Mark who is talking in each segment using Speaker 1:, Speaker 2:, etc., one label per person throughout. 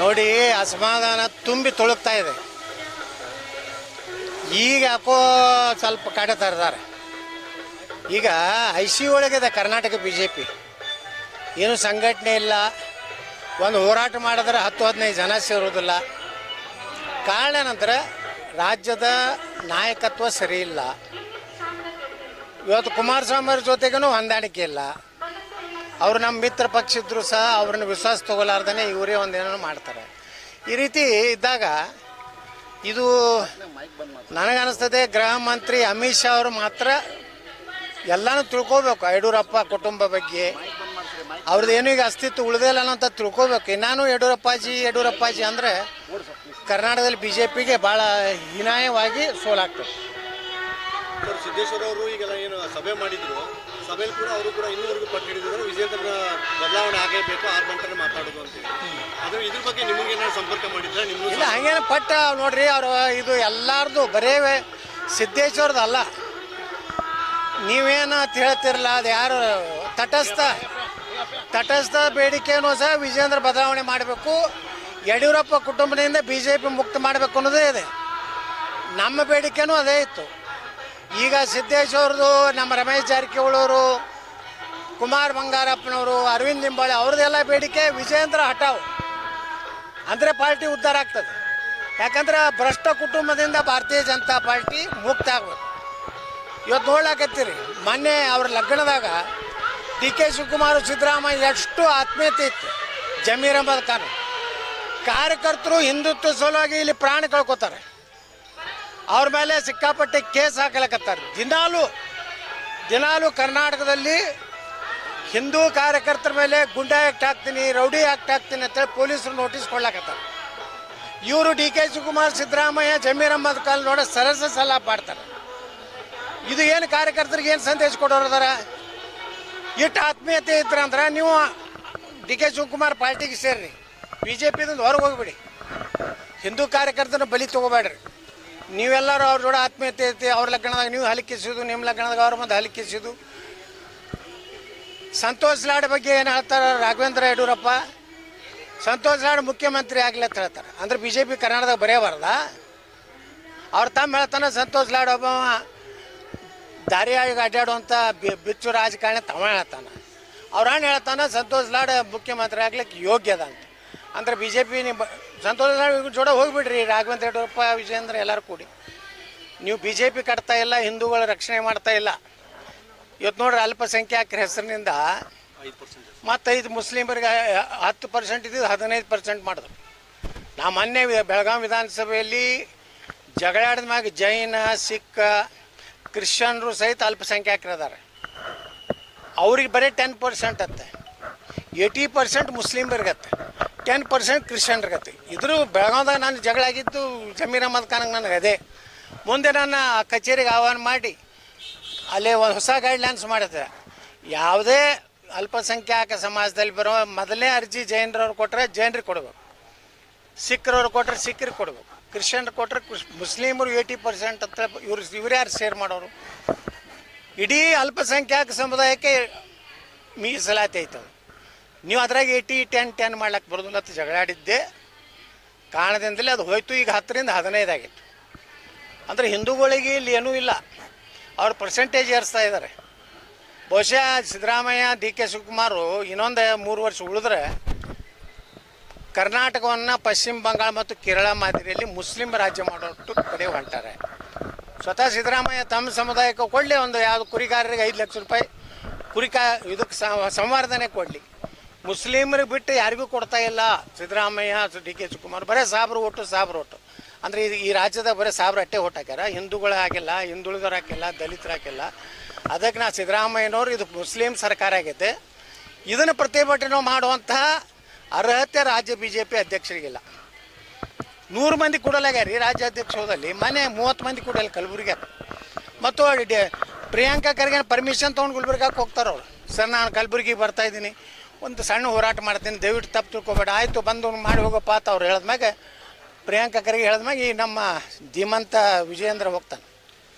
Speaker 1: ನೋಡಿ ಅಸಮಾಧಾನ ತುಂಬಿ ತುಳುಕ್ತಾ ಇದೆ. ಈಗ ಯಾಕೋ ಸ್ವಲ್ಪ ಕಡೆ ತರದಾರೆ. ಈಗ ಐ ಸಿ ಒಳಗಿದೆ ಕರ್ನಾಟಕ ಬಿ ಜೆ ಪಿ, ಏನು ಸಂಘಟನೆ ಇಲ್ಲ. ಒಂದು ಹೋರಾಟ ಮಾಡಿದ್ರೆ ಹತ್ತು, ಹದಿನೈದು ಜನ ಸೇರೋದಿಲ್ಲ ಕಾರಣ ಏನಂದ್ರೆ, ರಾಜ್ಯದ ನಾಯಕತ್ವ ಸರಿ ಇಲ್ಲ. ಇವತ್ತು ಕುಮಾರಸ್ವಾಮಿ ಅವ್ರ ಜೊತೆಗೂ ಹೊಂದಾಣಿಕೆ ಇಲ್ಲ. ಅವರು ನಮ್ಮ ಮಿತ್ರ ಪಕ್ಷ ಇದ್ರು ಸಹ ಅವ್ರನ್ನ ವಿಶ್ವಾಸ ತಗೋಲಾರ್ದೇ ಇವರೇ ಒಂದೇನೋ ಮಾಡ್ತಾರೆ. ಈ ರೀತಿ ಇದ್ದಾಗ ಇದು ನನಗನ್ನಿಸ್ತದೆ ಗೃಹ ಮಂತ್ರಿ ಅಮಿತ್ ಶಾ ಅವರು ಮಾತ್ರ ಎಲ್ಲನೂ ತಿಳ್ಕೊಬೇಕು, ಯಡಿಯೂರಪ್ಪ ಕುಟುಂಬ ಬಗ್ಗೆ. ಅವ್ರದ್ದು ಏನೂ ಈಗ ಅಸ್ತಿತ್ವ ಉಳಿದೇ ಇಲ್ಲ ಅಂತ ತಿಳ್ಕೊಬೇಕು. ನಾನು ಯಡಿಯೂರಪ್ಪಾಜಿ ಯಡಿಯೂರಪ್ಪಾಜಿ ಅಂದರೆ ಕರ್ನಾಟಕದಲ್ಲಿ ಬಿ ಜೆ ಪಿಗೆ ಭಾಳ ಹೀನಾಯವಾಗಿ ಸೋಲಾಗ್ತದೆ.
Speaker 2: ಸರ್, ಸಿದ್ದೇಶ್ವರ ಅವರು ಈಗೆಲ್ಲ ಏನು ಸಭೆ ಮಾಡಿದ್ರು. ಸಭೆಯಲ್ಲಿ ಕೂಡ ಅವರು ಕೂಡ ಇನ್ನೂವರೆಗೂ ಪಟ್ಟು ಹಿಡಿದಿದ್ದಾರೆ ವಿಜೇಂದ್ರ ಬದಲಾವಣೆ ಆಗಲೇಬೇಕು ಆರು ಗಂಟೆ ಮಾತಾಡೋದು ಅಂತ ಅದು ಇದ್ರ ಬಗ್ಗೆ ನಿಮಗೆ ಏನಾದ್ರು ಸಂಪರ್ಕ ಮಾಡಿದ್ರೆ
Speaker 1: ಇಲ್ಲ
Speaker 2: ನಿಮ್ಗೆ
Speaker 1: ಹಂಗೇನು ಪಟ್ಟ ನೋಡ್ರಿ, ಅವರು ಇದು ಎಲ್ಲಾರ್ದು ಬರೇ ಸಿದ್ದೇಶ್ವರದ ಅಲ್ಲ. ನೀವೇನು ಅಂತ ಹೇಳ್ತಿರಲ್ಲ ಅದು ಯಾರು ತಟಸ್ಥ ತಟಸ್ಥ ಬೇಡಿಕೆನೂ ಸಹ ವಿಜೇಂದ್ರ ಬದಲಾವಣೆ ಮಾಡಬೇಕು. ಯಡಿಯೂರಪ್ಪ ಕುಟುಂಬದಿಂದ ಬಿ ಜೆ ಪಿ ಮುಕ್ತ ಮಾಡಬೇಕು ಅನ್ನೋದೇ ಇದೆ. ನಮ್ಮ ಬೇಡಿಕೆನೂ ಅದೇ ಇತ್ತು. ಈಗ ಸಿದ್ದೇಶ್ವರದು, ನಮ್ಮ ರಮೇಶ್ ಜಾರಕಿಹೊಳವರು ಕುಮಾರ್ ಬಂಗಾರಪ್ಪನವರು, ಅರವಿಂದ್ ಲಿಂಬಾಳೆ ಅವ್ರದ್ದೆಲ್ಲ ಬೇಡಿಕೆ ವಿಜಯೇಂದ್ರ ಹಟಾವ್ ಅಂದರೆ ಪಾರ್ಟಿ ಉದ್ಧಾರ ಆಗ್ತದೆ. ಯಾಕಂದ್ರೆ ಭ್ರಷ್ಟ ಕುಟುಂಬದಿಂದ ಭಾರತೀಯ ಜನತಾ ಪಾರ್ಟಿ ಮುಕ್ತ ಆಗ್ಬೇಕು. ಇವತ್ತು ನೋಡ್ಲಾಕತ್ತೀರಿ, ಮೊನ್ನೆ ಅವ್ರ ಲಗ್ನದಾಗ ಡಿ ಕೆ ಶಿವಕುಮಾರ್, ಸಿದ್ದರಾಮಯ್ಯ ಎಷ್ಟು ಆತ್ಮೀಯತೆ ಇತ್ತು. ಜಮೀರ್ ಅಹಮದ್ ಖಾನ್. ಕಾರ್ಯಕರ್ತರು ಹಿಂದುತ್ವ ಸಲುವಾಗಿ ಇಲ್ಲಿ ಪ್ರಾಣ ಕಳ್ಕೊತಾರೆ. ಅವ್ರ ಮೇಲೆ ಸಿಕ್ಕಾಪಟ್ಟೆ ಕೇಸ್ ಹಾಕಲಕತ್ತಾರೆ. ದಿನಾಲು ದಿನಾಲು ಕರ್ನಾಟಕದಲ್ಲಿ ಹಿಂದೂ ಕಾರ್ಯಕರ್ತರ ಮೇಲೆ ಗುಂಡಾ ಆ್ಯಕ್ಟ್ ಹಾಕ್ತೀನಿ, ರೌಡಿ ಆ್ಯಕ್ಟ್ ಹಾಕ್ತೀನಿ ಅಂತೇಳಿ ಪೊಲೀಸರು ನೋಟಿಸ್ ಕೊಡ್ಲಾಕತ್ತಾರೆ. ಇವರು ಡಿ ಕೆ ಶಿವಕುಮಾರ್, ಸಿದ್ದರಾಮಯ್ಯ, ಜಮೀರ್ ಕಾಲ್ ನೋಡ ಸರಸ ಸಲ ಮಾಡ್ತಾರೆ. ಇದು ಏನು ಕಾರ್ಯಕರ್ತರಿಗೆ ಏನು ಸಂದೇಶ ಕೊಡೋರದಾರ ಇಟ್ಟು ಆತ್ಮೀಯತೆ ಇದ್ರಂದ್ರೆ ನೀವು ಡಿ ಕೆ ಶಿವಕುಮಾರ್ ಪಾರ್ಟಿಗೆ ಸೇರಿ ಬಿ ಜೆ ಪಿದಿಂದ ಹೊರಗೆ ಹೋಗ್ಬಿಡಿ. ಹಿಂದೂ ಕಾರ್ಯಕರ್ತನ ಬಲಿ ತಗೋಬೇಡ್ರಿ. ನೀವೆಲ್ಲರೂ ಅವ್ರ ಜೋಡ ಆತ್ಮೀಯತೆ ಐತಿ, ಅವ್ರ ಲಗ್ನದಾಗ ನೀವು ಹಲಿಕಿಸೋದು ನಿಮ್ಮ ಲಗ್ನದಾಗ ಅವ್ರ ಮುಂದೆ ಹಲಿಕಿಸೋದು ಸಂತೋಷ್ ಲಾಡ್ ಬಗ್ಗೆ ಏನು ಹೇಳ್ತಾರೆ ರಾಘವೇಂದ್ರ ಯಡಿಯೂರಪ್ಪ? ಸಂತೋಷ್ ಲಾಡ್ ಮುಖ್ಯಮಂತ್ರಿ ಆಗಲಿ ಅಂತ ಹೇಳ್ತಾರೆ. ಅಂದ್ರೆ ಬಿ ಜೆ ಪಿ ಕರ್ನಾಟಕದಾಗ ಬರೆಯಬಾರ್ದ? ಅವ್ರ ತಮ್ಮ ಹೇಳ್ತಾನೆ, ಸಂತೋಷ್ ಲಾಡ್ ಒಬ್ಬ ದಾರಿಯಾಗಿ ಅಡ್ಡಾಡುವಂಥ ಬಿಚ್ಚು ರಾಜಕಾರಣಿ ತಮ್ಮ ಹೇಳ್ತಾನೆ. ಅವ್ರ ಅಣ್ಣ ಹೇಳ್ತಾನೆ, ಸಂತೋಷ್ ಲಾಡ್ ಮುಖ್ಯಮಂತ್ರಿ ಆಗ್ಲಿಕ್ಕೆ ಯೋಗ್ಯದ ಅಂತ. ಅಂದ್ರೆ ಬಿ ಜೆ ಪಿ ನೀವು ಸಂತೋಷ್ ಜೋಡ ಹೋಗ್ಬಿಡ್ರಿ. ರಾಘವೇಂದ್ರ ಯಡಿಯೂರಪ್ಪ ವಿಜಯೇಂದ್ರ ಎಲ್ಲರೂ ಕೂಡಿ. ನೀವು ಬಿ ಜೆ ಪಿ ಕಟ್ತಾ ಇಲ್ಲ, ಹಿಂದೂಗಳ ರಕ್ಷಣೆ ಮಾಡ್ತಾ ಇಲ್ಲ. ಇವತ್ತು ನೋಡ್ರಿ ಅಲ್ಪಸಂಖ್ಯಾತರ ಹೆಸರಿನಿಂದ ಮತ್ತು ಐದು ಮುಸ್ಲಿಮರಿಗೆ ಹತ್ತು ಪರ್ಸೆಂಟ್ ಇದ್ದಿದ್ದು ಹದಿನೈದು ಪರ್ಸೆಂಟ್ ಮಾಡಿದ್ರು. ನಾ ಮೊನ್ನೆ ಬೆಳಗಾವಿ ವಿಧಾನಸಭೆಯಲ್ಲಿ ಜಗಳಾಡಿದ ಮ್ಯಾಗ ಜೈನ ಸಿಖ್ ಕ್ರಿಶ್ಚಿಯನ್ರು ಸಹಿತ ಅಲ್ಪಸಂಖ್ಯಾತರಿದ್ದಾರೆ ಅವ್ರಿಗೆ ಬರೀ ಟೆನ್ ಪರ್ಸೆಂಟ್ ಅತ್ತೆ. ಏಯ್ಟಿ ಪರ್ಸೆಂಟ್ ಮುಸ್ಲಿಮ್ರಿಗತ್ತೆ. ಟೆನ್ ಪರ್ಸೆಂಟ್ ಕ್ರಿಶ್ಚಿಯನ್ರಿಗತ್ತೆ ಇದ್ರ ಬೆಳಗಾವ್ದಾಗ ನಾನು ಜಗಳ ಆಗಿದ್ದು ಜಮೀರ್ ಅಹಮದ್ ಖಾನ್ಗೆ ನನಗೆ ಅದೇ. ಮುಂದೆ ನನ್ನ ಕಚೇರಿಗೆ ಆಹ್ವಾನ ಮಾಡಿ, ಅಲ್ಲಿ ಒಂದು ಹೊಸ ಗೈಡ್ಲೈನ್ಸ್ ಮಾಡಿದ್ರೆ ಯಾವುದೇ ಅಲ್ಪಸಂಖ್ಯಾತ ಸಮಾಜದಲ್ಲಿ ಬರೋ ಮೊದಲನೇ ಅರ್ಜಿ ಜೈನರವ್ರು ಕೊಟ್ಟರೆ ಜೈನರಿಗೆ ಕೊಡಬೇಕು. ಸಿಖ್ರವ್ರು ಕೊಟ್ಟರೆ ಸಿಖ್ರಿಗೆ ಕೊಡಬೇಕು. ಕ್ರಿಶ್ಚಿಯನ್ರು ಕೊಟ್ಟರೆ ಮುಸ್ಲಿಮರು ಏಯ್ಟಿ ಪರ್ಸೆಂಟ್ ಅಂತ ಇವ್ರು ಇವ್ರು ಯಾರು ಶೇರ್ ಮಾಡೋರು? ಇಡೀ ಅಲ್ಪಸಂಖ್ಯಾತ ಸಮುದಾಯಕ್ಕೆ ಮೀಸಲಾತಿ ಐತವೆ ನೀವು ಅದ್ರಾಗ ಏಯ್ಟಿ ಟೆನ್ ಟೆನ್ ಮಾಡ್ಲಕ್ಕೆ ಬರೋದಿಲ್ಲ ಅಂತ ಜಗಳಾಡಿದ್ದೆ. ಕಾರಣದಿಂದಲೇ ಅದು ಹೋಯ್ತು. ಈಗ ಹತ್ತರಿಂದ ಹದಿನೈದು ಆಗಿತ್ತು ಅಂದರೆ ಹಿಂದೂಗಳಿಗೆ ಇಲ್ಲಿ ಏನೂ ಇಲ್ಲ. ಅವ್ರ ಪರ್ಸೆಂಟೇಜ್ ಏರಿಸ್ತಾ ಇದ್ದಾರೆ ಬಹುಶಃ ಸಿದ್ದರಾಮಯ್ಯ ಡಿ ಕೆ ಶಿವಕುಮಾರು ಇನ್ನೊಂದು ಮೂರು ವರ್ಷ ಉಳಿದ್ರೆ ಕರ್ನಾಟಕವನ್ನು ಪಶ್ಚಿಮ ಬಂಗಾಳ ಮತ್ತು ಕೇರಳ ಮಾದರಿಯಲ್ಲಿ ಮುಸ್ಲಿಂ ರಾಜ್ಯ ಮಾಡೋಟ್ಟು ಕಡೆ ಹೊಂಟಾರೆ ಸ್ವತಃ ಸಿದ್ದರಾಮಯ್ಯ ತಮ್ಮ ಸಮುದಾಯಕ್ಕೆ ಕೊಡಲಿ. ಒಂದು ಯಾವುದು ಕುರಿಗಾರರಿಗೆ ಐದು ಲಕ್ಷ ರೂಪಾಯಿ ಕುರಿಕಾ ಇದಕ್ಕೆ ಸಂವರ್ಧನೆ ಕೊಡಲಿ. ಮುಸ್ಲಿಮರಿಗೆ ಬಿಟ್ಟು ಯಾರಿಗೂ ಕೊಡ್ತಾ ಇಲ್ಲ. ಸಿದ್ದರಾಮಯ್ಯ ಡಿ ಕೆ ಶಿವಕುಮಾರ್, ಬರೀ ಸಾಬ್ರು ಓಟು ಸಾಬ್ರು ಓಟು. ಅಂದರೆ ಇದು ಈ ರಾಜ್ಯದಾಗ ಬರೀ ಸಾಬ್ರು ಅಟ್ಟೆ ಓಟ್ ಹಾಕ್ಯಾರ. ಹಿಂದೂಗಳು ಹಾಕಿಲ್ಲ, ಹಿಂದುಳಿದವ್ರು ಹಾಕಿಲ್ಲ, ದಲಿತರು ಹಾಕಿಲ್ಲ. ಅದಕ್ಕೆ ನಾ ಸಿದ್ದರಾಮಯ್ಯನವ್ರು ಇದು ಮುಸ್ಲಿಂ ಸರ್ಕಾರ ಆಗೈತೆ. ಇದನ್ನು ಪ್ರತಿಭಟನೆ ಮಾಡುವಂತಹ ಅರ್ಹತೆ ರಾಜ್ಯ ಬಿ ಜೆ ಪಿ ಅಧ್ಯಕ್ಷರಿಗಿಲ್ಲ. ನೂರು ಮಂದಿ ಕೊಡಲಾಗ್ಯಾರ ರಾಜ್ಯ ಅಧ್ಯಕ್ಷದಲ್ಲಿ ಮನೆ ಮೂವತ್ತು ಮಂದಿ ಕೊಡಲ್ಲ ಕಲಬುರ್ಗಿ ಮತ್ತು ಪ್ರಿಯಾಂಕಾ ಖರ್ಗೆ ಪರ್ಮಿಷನ್ ತೊಗೊಂಡು ಗುಲ್ಬರ್ಗಕ್ಕೆ ಹೋಗ್ತಾರೆ ಅವ್ರು. ಸರ್, ನಾನು ಕಲಬುರ್ಗಿಗೆ ಬರ್ತಾ ಇದ್ದೀನಿ. ಒಂದು ಸಣ್ಣ ಹೋರಾಟ ಮಾಡ್ತೀನಿ ದಯವಿಟ್ಟು ತಪ್ಪು ತಿಳ್ಕೊಬೇಡ. ಆಯಿತು ಬಂದು ಮಾಡಿ ಹೋಗಪ್ಪ ಅಂತ ಅವ್ರು ಹೇಳಿದ್ಮ್ಯಾಗ ಪ್ರಿಯಾಂಕಾ ಖರ್ಗೆ ಹೇಳಿದ್ಮ್ಯಾಗ ಈ ನಮ್ಮ ಧೀಮಂತ ವಿಜಯೇಂದ್ರ ಹೋಗ್ತಾನೆ.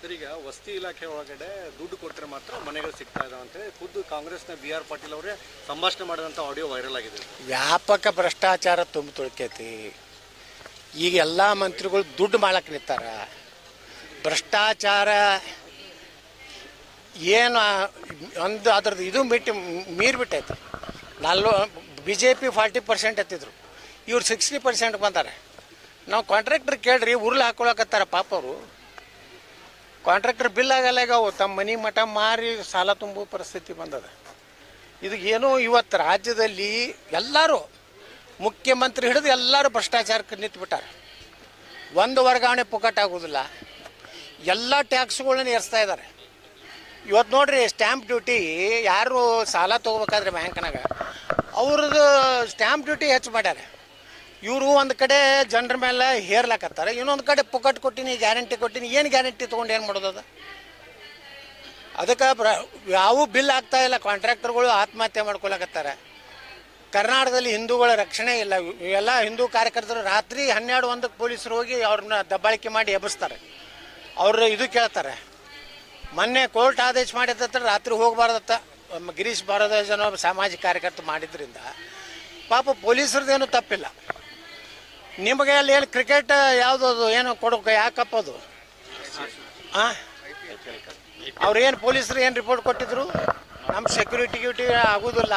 Speaker 2: ಸರ್ ಈಗ ವಸತಿ ಇಲಾಖೆ ಒಳಗಡೆ ದುಡ್ಡು ಕೊಟ್ಟರೆ ಮಾತ್ರ ಮನೆಗಳು ಸಿಗ್ತಾ ಇದಾವೆ ಅಂತೇಳಿ ಖುದ್ದು ಕಾಂಗ್ರೆಸ್ನ ಬಿ ಆರ್ ಪಾಟೀಲ್ ಅವರೇ ಸಂಭಾಷಣೆ ಮಾಡಿದಂಥ ಆಡಿಯೋ ವೈರಲ್ ಆಗಿದೆ.
Speaker 1: ವ್ಯಾಪಕ ಭ್ರಷ್ಟಾಚಾರ ತುಂಬ ತುಳಕೈತಿ. ಈಗ ಎಲ್ಲ ಮಂತ್ರಿಗಳು ದುಡ್ಡು ಮಾಡಕ್ಕೆ ನಿಂತಾರ. ಭ್ರಷ್ಟಾಚಾರ ಏನು ಒಂದು ಅದ್ರದ್ದು ಇದು ಬಿಟ್ಟು ಮೀರಿ ಬಿಟ್ಟೈತೆ. ನಲ್ವ B J P forty percent ಎತ್ತಿದ್ರು. ಇವ್ರು ಸಿಕ್ಸ್ಟಿ ಪರ್ಸೆಂಟ್ ಬಂದಾರೆ. ನಾವು ಕಾಂಟ್ರಾಕ್ಟರ್ ಕೇಳ್ರಿ, ಉರ್ಲು ಹಾಕೊಳಕತ್ತಾರ ಪಾಪ ಅವರು. ಕಾಂಟ್ರಾಕ್ಟರ್ ಬಿಲ್ ಆಗಲ್ಲ ಈಗ ಅವು ತಮ್ಮ ಮನೆ ಮಠ ಮಾರಿ ಸಾಲ ತುಂಬೋ ಪರಿಸ್ಥಿತಿ ಬಂದದ. ಇದು ಏನೋ ಇವತ್ತು ರಾಜ್ಯದಲ್ಲಿ ಎಲ್ಲರೂ ಮುಖ್ಯಮಂತ್ರಿ ಹಿಡಿದು ಎಲ್ಲರೂ ಭ್ರಷ್ಟಾಚಾರಕ್ಕೆ ನಿಂತುಬಿಟ್ಟಾರೆ. ಒಂದು ವರ್ಗಾವಣೆ ಆಗೋದಿಲ್ಲ. ಎಲ್ಲ ಟ್ಯಾಕ್ಸ್ಗಳನ್ನ ಏರಿಸ್ತಾ ಇದ್ದಾರೆ ಇವತ್ತು ನೋಡ್ರಿ ಸ್ಟ್ಯಾಂಪ್ ಡ್ಯೂಟಿ ಯಾರು ಸಾಲ ತೊಗೋಬೇಕಾದ್ರೆ ಬ್ಯಾಂಕ್ನಾಗ? ಅವ್ರದ್ದು ಸ್ಟ್ಯಾಂಪ್ ಡ್ಯೂಟಿ ಹೆಚ್ಚು ಮಾಡ್ಯಾರ. ಇವರು ಒಂದು ಕಡೆ ಜನರ ಮೇಲೆ ಹೇರ್ಲಾಕತ್ತಾರೆ, ಇನ್ನೊಂದು ಕಡೆ ಪುಕ್ಕಟ್ ಕೊಟ್ಟಿನಿ ಗ್ಯಾರಂಟಿ ಕೊಟ್ಟಿನಿ, ಏನು ಗ್ಯಾರಂಟಿ ತೊಗೊಂಡು ಏನು ಮಾಡೋದದ ಅದಕ್ಕೆ ಪ್ರ, ಯಾವ ಬಿಲ್ ಆಗ್ತಾ ಇಲ್ಲ ಕಾಂಟ್ರಾಕ್ಟರ್ಗಳು ಆತ್ಮಹತ್ಯೆ ಮಾಡ್ಕೊಳಕತ್ತಾರೆ. ಕರ್ನಾಟಕದಲ್ಲಿ ಹಿಂದೂಗಳ ರಕ್ಷಣೆ ಇಲ್ಲ, ಎಲ್ಲ ಹಿಂದೂ ಕಾರ್ಯಕರ್ತರು ರಾತ್ರಿ ಹನ್ನೆರಡು ಒಂದಕ್ಕೆ ಪೊಲೀಸರು ಹೋಗಿ ಅವ್ರನ್ನ ದಬ್ಬಾಳಿಕೆ ಮಾಡಿ ಎಬ್ಬಿಸ್ತಾರೆ. ಅವರು ಇದು ಕೇಳ್ತಾರೆ ಮೊನ್ನೆ ಕೋರ್ಟ್ ಆದೇಶ ಮಾಡಿದ್ದತ್ರ ರಾತ್ರಿ ಹೋಗಬಾರ್ದತ್ತ. ಗಿರೀಶ್ ಭಾರದ್ವಾಜ್ ಅನ್ನೋ ಸಾಮಾಜಿಕ ಕಾರ್ಯಕರ್ತ ಮಾಡಿದ್ರಿಂದ. ಪಾಪ ಪೊಲೀಸರದೇನು ತಪ್ಪಿಲ್ಲ. ನಿಮಗೆ ಅಲ್ಲಿ ಏನು ಕ್ರಿಕೆಟ್ ಯಾವುದದು ಏನು ಕೊಡೋಕೆ ಯಾಕಪ್ಪ ಅದು ಹಾಂ ಅವ್ರು ಏನು ಪೊಲೀಸರು ಏನು ರಿಪೋರ್ಟ್ ಕೊಟ್ಟಿದ್ರು? ನಮ್ಮ ಸೆಕ್ಯೂರಿಟಿ ಗ್ಯೂಟಿ ಆಗೋದಿಲ್ಲ.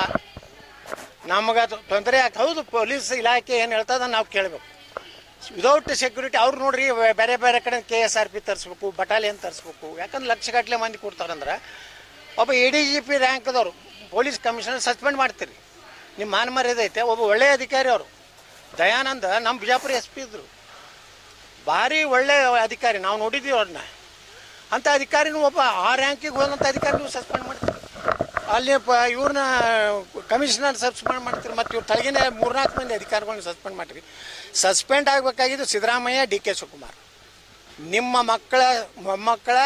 Speaker 1: ನಮಗೆ ತೊಂದರೆ ಯಾಕೆ ಹೌದು, ಪೊಲೀಸ್ ಇಲಾಖೆ ಏನು ಹೇಳ್ತದ ನಾವು ಕೇಳಬೇಕು. ವಿದೌಟ್ ಸೆಕ್ಯೂರಿಟಿ ಅವ್ರು ನೋಡ್ರಿ ಬೇರೆ ಬೇರೆ ಕಡೆ ಕೆ ಎಸ್ ಆರ್ ಪಿ ತರಿಸ್ಬೇಕು ಬಟಾಲಿಯನ್ ತರಿಸ್ಬೇಕು. ಯಾಕಂದ್ರೆ ಲಕ್ಷಗಟ್ಟಲೆ ಮಂದಿ ಕೊಡ್ತಾರಂದ್ರೆ, ಒಬ್ಬ ಎ ಡಿ ಜಿ ಪಿ ರ್ಯಾಂಕ್ದವರು ಪೊಲೀಸ್ ಕಮಿಷನರ್ ಸಸ್ಪೆಂಡ್ ಮಾಡ್ತೀರಿ. ನಿಮ್ಮ ಮಾನ ಮರ್ಯಾದೈತೆ ಒಬ್ಬ ಒಳ್ಳೆಯ ಅಧಿಕಾರಿ ಅವರು. ದಯಾನಂದ ನಮ್ಮ ಬಿಜಾಪುರ ಎಸ್ ಪಿ ಇದ್ರು. ಭಾರಿ ಒಳ್ಳೆ ಅಧಿಕಾರಿ, ನಾವು ನೋಡಿದ್ದೀವಿ ಅವ್ರನ್ನ ಅಂಥ ಅಧಿಕಾರಿನೂ ಒಬ್ಬ ಆ ರ್ಯಾಂಕಿಗೆ ಹೋದಂಥ ಅಧಿಕಾರಿ ನೀವು ಸಸ್ಪೆಂಡ್ ಮಾಡ್ತೀರಿ. ಅಲ್ಲಿ ಇವ್ರನ್ನ ಕಮಿಷನರ್ ಸಸ್ಪೆಂಡ್ ಮಾಡ್ತೀರಿ. ಮತ್ತು ಇವ್ರ ತಳಗಿನ ಮೂರ್ನಾಲ್ಕು ಮಂದಿ ಅಧಿಕಾರಿಗಳನ್ನ ಸಸ್ಪೆಂಡ್ ಮಾಡಿರಿ. ಸಸ್ಪೆಂಡ್ ಆಗಬೇಕಾಗಿದ್ದು ಸಿದ್ದರಾಮಯ್ಯ, ಡಿ ಕೆ ಶಿವಕುಮಾರ್. ನಿಮ್ಮ ಮಕ್ಕಳ, ಮೊಮ್ಮಕ್ಕಳ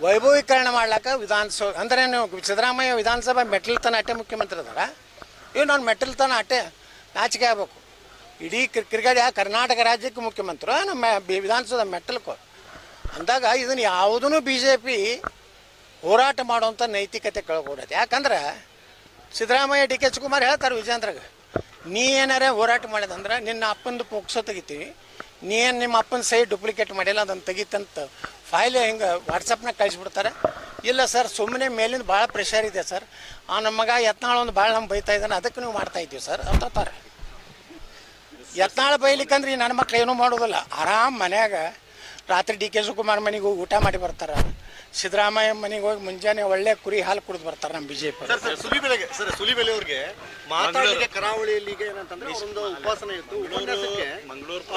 Speaker 1: ವೈಭವೀಕರಣ ಮಾಡ್ಲಾಕ ವಿಧಾನಸಭೆ ಅಂದ್ರೆ ನೀವು ಸಿದ್ದರಾಮಯ್ಯ ವಿಧಾನಸಭಾ ಮೆಟ್ಲ್ ತನ ಅಟ್ಟೆ ಮುಖ್ಯಮಂತ್ರಿ ಅದಾರ. ಇವ್ ನಾನು ಮೆಟ್ಲ್ ತನ ಅಟ್ಟೆ ನಾಚಿಕೆ ಆಗ್ಬೇಕು. ಇಡೀ ಕ್ರಿ- ಕ್ರಿಕೆಟ್ ಕರ್ನಾಟಕ ರಾಜ್ಯಕ್ಕೆ ಮುಖ್ಯಮಂತ್ರಿ, ನಮ್ಮ ವಿಧಾನಸಭೆ ಮೆಟ್ಟಲ್ಕೋ. ಅಂದಾಗ ಇದನ್ನು ಯಾವುದೂ ಬಿ ಜೆ ಪಿ ಹೋರಾಟ ಮಾಡುವಂಥ ನೈತಿಕತೆ ಕಳ್ಕೊಡತ್ತೆ ಯಾಕಂದ್ರೆ ಸಿದ್ದರಾಮಯ್ಯ, ಡಿ ಕೆ ಶಿವಕುಮಾರ್ ಹೇಳ್ತಾರೆ ವಿಜೇಂದ್ರಗ ನೀ ಏನಾರೇ ಹೋರಾಟ ಮಾಡಿದಂದ್ರೆ ನಿನ್ನ ಅಪ್ಪಂದು ಪೋಕ್ಸೋ ತೆಗಿತೀವಿ. ನೀ ಏನು ನಿಮ್ಮ ಅಪ್ಪನ ಸೈ ಡೂಪ್ಲಿಕೇಟ್ ಮಾಡಿಲ್ಲ, ಅದನ್ನು ತೆಗಿತಂತ ಫೈಲ್ ಹಿಂಗೆ ವಾಟ್ಸಪ್ನಾಗ ಕಳಿಸ್ಬಿಡ್ತಾರೆ. ಇಲ್ಲ ಸರ್ ಸುಮ್ಮನೆ ಮೇಲಿಂದ ಭಾಳ ಪ್ರೆಷರ್ ಇದೆ ಸರ್. ಆ ನಮ್ಮ ಮಗ ಯತ್ನಾಳ ಒಂದು ಭಾಳ ನಮ್ಗೆ ಬೈತಾ ಇದ್ದಾನೆ ಅದಕ್ಕೆ ನೀವು ಮಾಡ್ತಾ ಇದ್ದೀವಿ ಸರ್. ಅಂತಾರೆ ಯತ್ನಾಳ ಬೈಲಿಕ್ಕಂದ್ರೆ ಈ ನನ್ನ ಮಕ್ಳು ಏನೂ ಮಾಡೋದಿಲ್ಲ. ಆರಾಮ್ ಮನ್ಯಾಗ ರಾತ್ರಿ ಡಿ ಕೆ ಶಿವಕುಮಾರ್ ಮನೆಗೆ ಹೋಗಿ ಊಟ ಮಾಡಿ ಬರ್ತಾರೆ. ಸಿದ್ದರಾಮಯ್ಯ ಮನೆಗೆ ಹೋಗಿ ಮುಂಜಾನೆ ಒಳ್ಳೆ ಕುರಿ ಹಾಲು ಕುಡಿದು ಬರ್ತಾರೆ ನಮ್ಮ BJP J P
Speaker 2: sir sir ಸುಲಿಬೆಲೆಗೆ sir Sulibele ಅವ್ರಿಗೆ ಮಾತಾಡಲಿಕ್ಕೆ ಕರಾವಳಿಯಲ್ಲಿ ಈಗ ಏನಂತಂದ್ರೆ ಒಂದು ಉಪವಾಸನ ಇತ್ತು ಉಪನ್ಯಾಸಕ್ಕೆ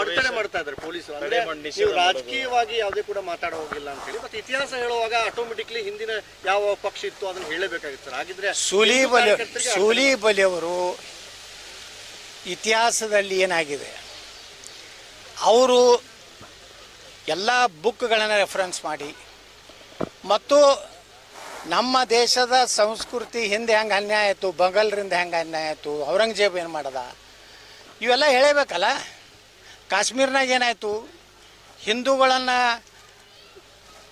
Speaker 2: ಅಡತಡೆ ಮಾಡ್ತಾ ಇದ್ದಾರೆ ಪೊಲೀಸರು. ಅಂದ್ರೆ ನೀವು ರಾಜಕೀಯವಾಗಿ ಯಾವುದೇ ಕೂಡ ಮಾತಾಡ ಹೋಗಿಲ್ಲ ಅಂತ ಹೇಳಿ ಮತ್ತೆ ಇತಿಹಾಸ ಹೇಳುವಾಗ ಆಟೋಮೆಟಿಕ್ಲಿ ಹಿಂದಿನ ಯಾವ ಪಕ್ಷ ಇತ್ತು ಅದನ್ನ ಹೇಳಬೇಕಾಗಿತ್ತು ಸರ್. ಹಾಗಿದ್ರೆ
Speaker 1: ಸೂಲಿ
Speaker 2: ಹಿಂದೂ
Speaker 1: ಬಲಿ ಸೂಲಿ ಬಲಿಯವರು ಇತಿಹಾಸದಲ್ಲಿ ಏನಾಗಿದೆ? ಅವರು ಎಲ್ಲ ಬುಕ್ಗಳನ್ನ ರೆಫರೆನ್ಸ್ ಮಾಡಿ. ಮತ್ತು ನಮ್ಮ ದೇಶದ ಸಂಸ್ಕೃತಿ ಹಿಂದೆ ಹೆಂಗೆ ಅನ್ಯಾಯ ಆಯಿತು ಬಂಗಲ್ರಿಂದ ಹೆಂಗೆ ಅನ್ಯಾಯ ಆಯಿತು, ಔರಂಗಜೇಬ್ ಏನು ಮಾಡ್ದ? ಇವೆಲ್ಲ ಹೇಳಬೇಕಲ್ಲ? ಕಾಶ್ಮೀರ್ನಾಗ ಏನಾಯಿತು? ಹಿಂದೂಗಳನ್ನು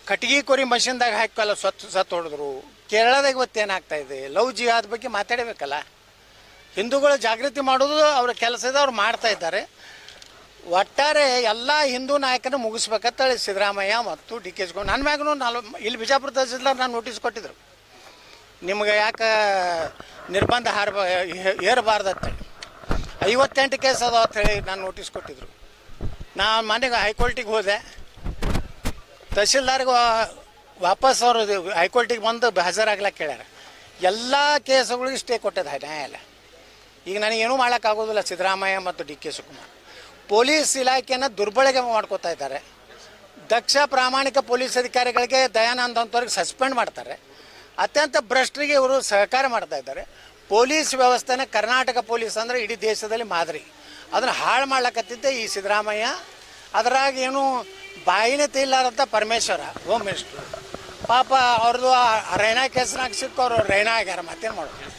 Speaker 1: ಕಟ್ಗಿ ಕೊರಿ ಮಷಿನ್ದಾಗ ಹಾಕಲ್ಲ ಸತ್ತು ಸತ್ತು ಹೊಡೆದ್ರು. ಕೇರಳದಾಗ ಇವತ್ತೇನಾಗ್ತಾ ಇದೆ? ಲವ್ ಜಿಹಾದ್ ಬಗ್ಗೆ ಮಾತಾಡಬೇಕಲ್ಲ? ಹಿಂದೂಗಳು ಜಾಗೃತಿ ಮಾಡೋದು ಅವ್ರ ಕೆಲಸದ ಅವ್ರು ಮಾಡ್ತಾ ಇದ್ದಾರೆ. ಒಟ್ಟಾರೆ ಎಲ್ಲ ಹಿಂದೂ ನಾಯಕನ ಮುಗಿಸ್ಬೇಕಂತೇಳಿ ಸಿದ್ದರಾಮಯ್ಯ ಮತ್ತು ಡಿ ಕೆ ಶಿವಕುಮಾರ್. ನನ್ನ ಮ್ಯಾಗೂ ನಾಲ್ ಇಲ್ಲಿ ಬಿಜಾಪುರ ತಹಸೀಲ್ದಾರ್ ನಾನು ನೋಟಿಸ್ ಕೊಟ್ಟಿದ್ರು. ನಿಮ್ಗೆ ಯಾಕೆ ನಿರ್ಬಂಧ ಹಾರಬ ಏರಬಾರ್ದು ಅಂತೇಳಿ ಐವತ್ತೆಂಟು ಕೇಸ್ ಅದಾವ ಅಂತೇಳಿ ನಾನು ನೋಟಿಸ್ ಕೊಟ್ಟಿದ್ರು. ನಾನು ಮನೆಗೆ ಹೈಕೋರ್ಟಿಗೆ ಹೋದೆ. ತಹಸೀಲ್ದಾರ್ಗೆ ವಾಪಸ್ ಅವರು ಹೈಕೋರ್ಟಿಗೆ ಬಂದು ಹಾಜರಾಗ್ಲಕ್ಕೆ ಕೇಳ್ಯಾರ ಎಲ್ಲ ಕೇಸುಗಳಿಗೆ ಸ್ಟೇ ಕೊಟ್ಟದ ನ್ಯಾಯಾಲಯ ಈಗ ನನಗೇನೂ ಮಾಡೋಕ್ಕಾಗೋದಿಲ್ಲ ಸಿದ್ದರಾಮಯ್ಯ ಮತ್ತು ಡಿ ಕೆ ಶಿವಕುಮಾರ್. ಪೊಲೀಸ್ ಇಲಾಖೆಯನ್ನು ದುರ್ಬಳಕೆ ಮಾಡ್ಕೋತಾ ಇದ್ದಾರೆ. ದಕ್ಷ ಪ್ರಾಮಾಣಿಕ ಪೊಲೀಸ್ ಅಧಿಕಾರಿಗಳಿಗೆ ದಯಾನಂದ್ ಅಂತವ್ರಿಗೆ ಸಸ್ಪೆಂಡ್ ಮಾಡ್ತಾರೆ. ಅತ್ಯಂತ ಭ್ರಷ್ಟರಿಗೆ ಇವರು ಸಹಕಾರ ಮಾಡ್ತಾ ಇದ್ದಾರೆ. ಪೊಲೀಸ್ ವ್ಯವಸ್ಥೆನ ಕರ್ನಾಟಕ ಪೊಲೀಸ್ ಅಂದರೆ ಇಡೀ ದೇಶದಲ್ಲಿ ಮಾದರಿ. ಅದನ್ನು ಹಾಳು ಮಾಡ್ಲಕ್ಕತ್ತಿದ್ದೆ ಈ ಸಿದ್ದರಾಮಯ್ಯ. ಅದರಾಗ ಏನು ಬಾಯಿನೇ ತಿಲ್ಲಾರಂಥ ಪರಮೇಶ್ವರ, ಹೋಮ್ ಮಿನಿಸ್ಟ್ರು. ಪಾಪ ಅವ್ರದ್ದು ರೈನಾ ಕೇಸ್ನಾಗ ಸಿಕ್ಕೋರು ರೈನಾ ಆಗ್ಯಾರ, ಮತ್ತೇನು ಮಾಡೋದು?